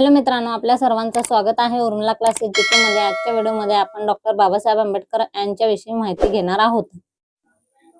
Hello मित्रांनो आपल्या सर्वांचं स्वागत आहे उर्मिला क्लास एज्युकेशनमध्ये आजच्या व्हिडिओमध्ये आपण डॉक्टर बाबासाहेब आंबेडकर यांच्याविषयी माहिती घेणार आहोत.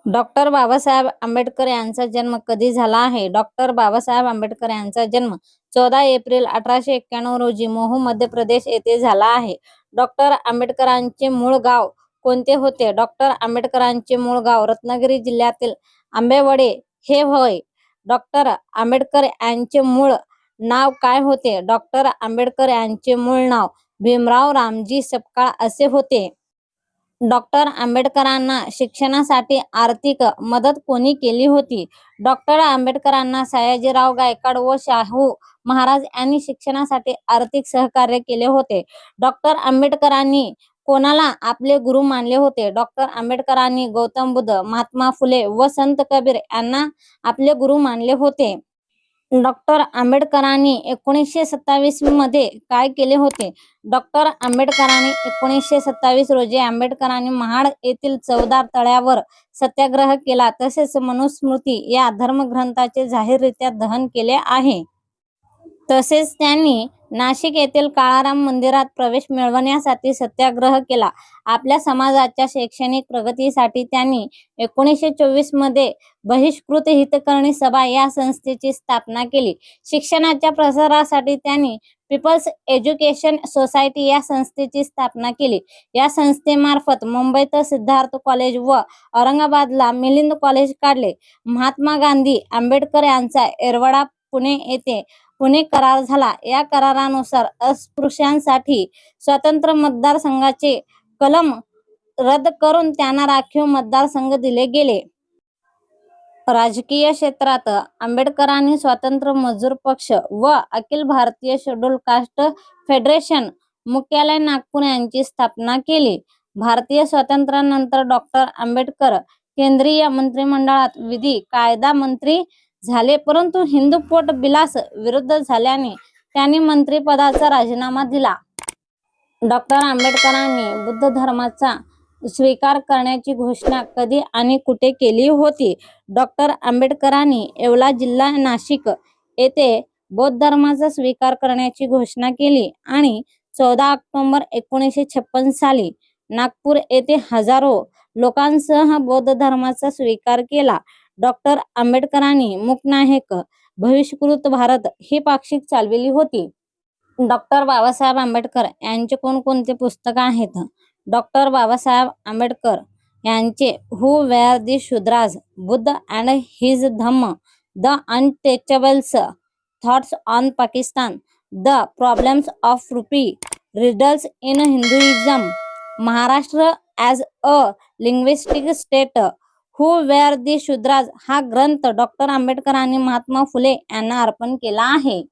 डॉक्टर बाबासाहेब आंबेडकर यांचा जन्म कधी झाला आहे? डॉक्टर बाबासाहेब आंबेडकर यांचा जन्म चौदा एप्रिल अठराशे एक्क्याण्णव रोजी मोहू मध्य प्रदेश येथे झाला आहे. डॉक्टर आंबेडकरांचे मूळ गाव कोणते होते? डॉक्टर आंबेडकरांचे मूळ गाव रत्नागिरी जिल्ह्यातील आंबेवडे हे होय. डॉक्टर आंबेडकर यांचे मूळ नाव काय होते? डॉक्टर आंबेडकर यांचे मूळ नाव भीमराव रामजी सपकाळ असे होते. डॉक्टर आंबेडकरांना शिक्षणासाठी आर्थिक मदत कोणी केली होती? डॉक्टर आंबेडकरांना सयाजीराव गायकवाड व शाहू महाराज यांनी शिक्षणासाठी आर्थिक सहकार्य केले होते. डॉक्टर आंबेडकरांनी कोणाला आपले गुरु मानले होते? डॉक्टर आंबेडकरांनी गौतम बुद्ध महात्मा फुले व संत कबीर यांना आपले गुरु मानले होते. डॉक्टर आंबेडकरांनी एकोणीसशे सत्तावीसमध्ये काय केले होते? डॉक्टर आंबेडकरांनी एकोणीसशे सत्तावीस रोजी आंबेडकरांनी महाड येथील चौदार तळ्यावर सत्याग्रह केला. तसेच मनुस्मृती या धर्मग्रंथाचे जाहीररित्या दहन केले आहे. तसेच त्यांनी नाशिक येथील काळाराम मंदिरात प्रवेश मिळवण्यासाठी सत्याग्रह केला. आपल्या समाजाच्या शैक्षणिक प्रगतीसाठी त्यांनी एकोणीसशे चोवीसमध्ये बहिष्कृत हितकर्णी सभा या संस्थेची स्थापना केली. शिक्षणाच्या प्रसारासाठी त्यांनी पीपल्स एज्युकेशन सोसायटी या संस्थेची स्थापना केली. या संस्थेमार्फत मुंबईत सिद्धार्थ कॉलेज व औरंगाबादला मिलिंद कॉलेज काढले. महात्मा गांधी आंबेडकर यांचा एरवडा पुणे येथे पुणे करार झाला. या करारानुसार अस्पृश्यांसाठी स्वतंत्र मतदारसंघाचे कलम रद्द करून त्यांना राखीव मतदारसंघ दिले गेले. राजकीय क्षेत्रात आंबेडकरांनी स्वतंत्र मजूर पक्ष व Akhil Bharatiya schedule caste federation मुख्यालय नागपूर यांची स्थापना केली. भारतीय स्वातंत्र्यानंतर डॉक्टर आंबेडकर केंद्रीय मंत्रिमंडळात विधी कायदा मंत्री झाले परंतु हिंदू पोट बिलास विरुद्ध झाल्याने त्यांनी मंत्रिपदाचा राजीनामा दिला. डॉक्टर आंबेडकरांनी बुद्ध धर्माचा स्वीकार करण्याची घोषणा कधी आणि कुठे केली होती? डॉक्टर आंबेडकरांनी येवला जिल्हा नाशिक येथे बौद्ध धर्माचा स्वीकार करण्याची घोषणा केली आणि चौदा ऑक्टोबर एकोणीसशे छप्पन साली नागपूर येथे हजारो लोकांसह बौद्ध धर्माचा स्वीकार केला. डॉक्टर आंबेडकरांनी मुकनायक बहिष्कृत भारत ही पाक्षिक चालविली होती. डॉक्टर बाबासाहेब आंबेडकर यांचे कोणकोणते पुस्तक आहेत? डॉक्टर बाबासाहेब आंबेडकर यांचे who were the Shudras Buddha and his Dhamma the untouchables thoughts on Pakistan the problems of rupee riddles in Hinduism Maharashtra as a linguistic state हो, हु वेअर दी शुद्राज. हा ग्रंथ डॉक्टर आंबेडकरांनी महात्मा फुले यांना अर्पण केला आहे.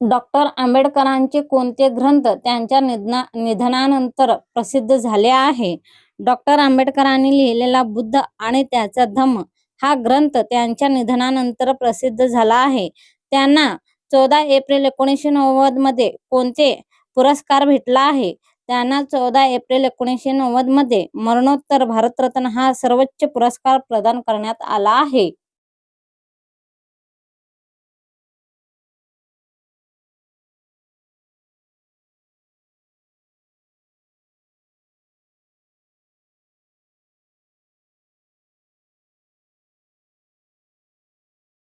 डॉक्टर आंबेडकरांचे कोणते ग्रंथ त्यांच्या निधना निधनानंतर प्रसिद्ध झाले आहे? डॉक्टर आंबेडकरांनी लिहिलेला बुद्ध आणि त्याचा धम्म हा ग्रंथ त्यांच्या निधनानंतर प्रसिद्ध झाला आहे. त्यांना चौदा एप्रिल एकोणीसशे नव्वदमध्ये कोणते पुरस्कार भेटला आहे? त्यांना चौदा एप्रिल एकोणीसशे नव्वदमध्ये मरणोत्तर भारतरत्न हा सर्वोच्च पुरस्कार प्रदान करण्यात आला आहे.